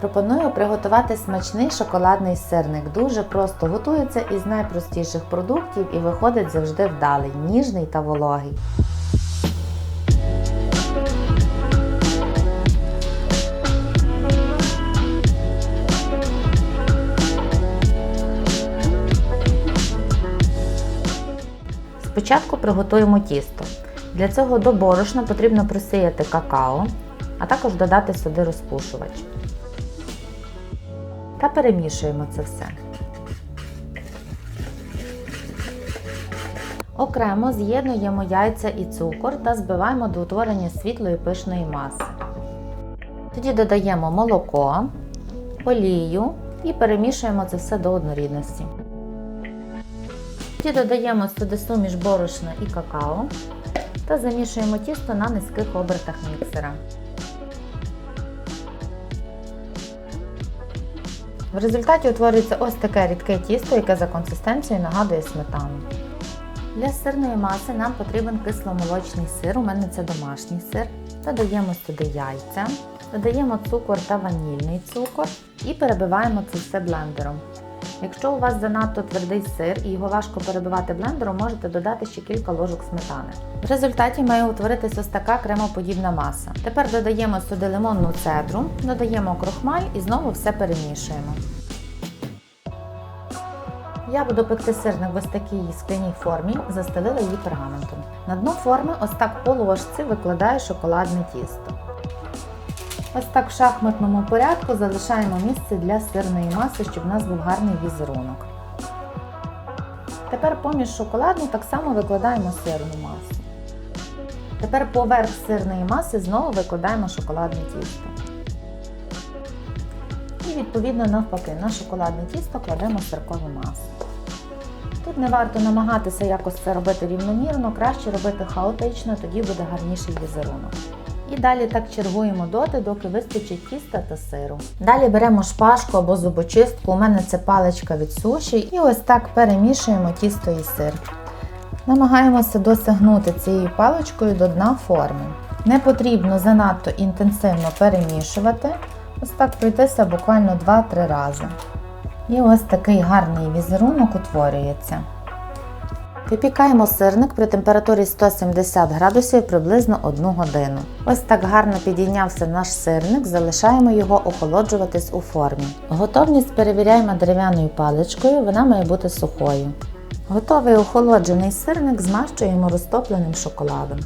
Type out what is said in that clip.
Пропоную приготувати смачний шоколадний сирник. Дуже просто готується із найпростіших продуктів і виходить завжди вдалий, ніжний та вологий. Спочатку приготуємо тісто. Для цього до борошна потрібно просіяти какао, а також додати сюди розпушувач. Та перемішуємо це все. Окремо з'єднуємо яйця і цукор та збиваємо до утворення світлої пишної маси. Тоді додаємо молоко, олію і перемішуємо це все до однорідності. Тоді додаємо суміш борошна і какао та замішуємо тісто на низьких обертах міксера. В результаті утворюється ось таке рідке тісто, яке за консистенцією нагадує сметану. Для сирної маси нам потрібен кисломолочний сир, у мене це домашній сир. Додаємо сюди яйця, додаємо цукор та ванільний цукор і перебиваємо це все блендером. Якщо у вас занадто твердий сир і його важко перебивати блендером, можете додати ще кілька ложок сметани. В результаті має утворитися ось така кремоподібна маса. Тепер додаємо сюди лимонну цедру, додаємо крохмаль і знову все перемішуємо. Я буду пекти сирник в ось такій скляній формі, застелила її пергаментом. На дно форми ось так по ложці викладаю шоколадне тісто. Ось так в шахматному порядку залишаємо місце для сирної маси, щоб у нас був гарний візерунок. Тепер поміж шоколадну так само викладаємо сирну масу. Тепер поверх сирної маси знову викладаємо шоколадне тісто. І відповідно навпаки на шоколадне тісто кладемо сиркову масу. Тут не варто намагатися якось це робити рівномірно, краще робити хаотично, тоді буде гарніший візерунок. І далі так чергуємо доти, доки вистачить тіста та сиру. Далі беремо шпажку або зубочистку, у мене це паличка від суші, і ось так перемішуємо тісто і сир. Намагаємося досягнути цією паличкою до дна форми. Не потрібно занадто інтенсивно перемішувати, ось так пройтися буквально 2-3 рази. І ось такий гарний візерунок утворюється. Випікаємо сирник при температурі 170 градусів приблизно 1 годину. Ось так гарно підійнявся наш сирник, залишаємо його охолоджуватись у формі. Готовність перевіряємо дерев'яною паличкою, вона має бути сухою. Готовий охолоджений сирник змащуємо розтопленим шоколадом.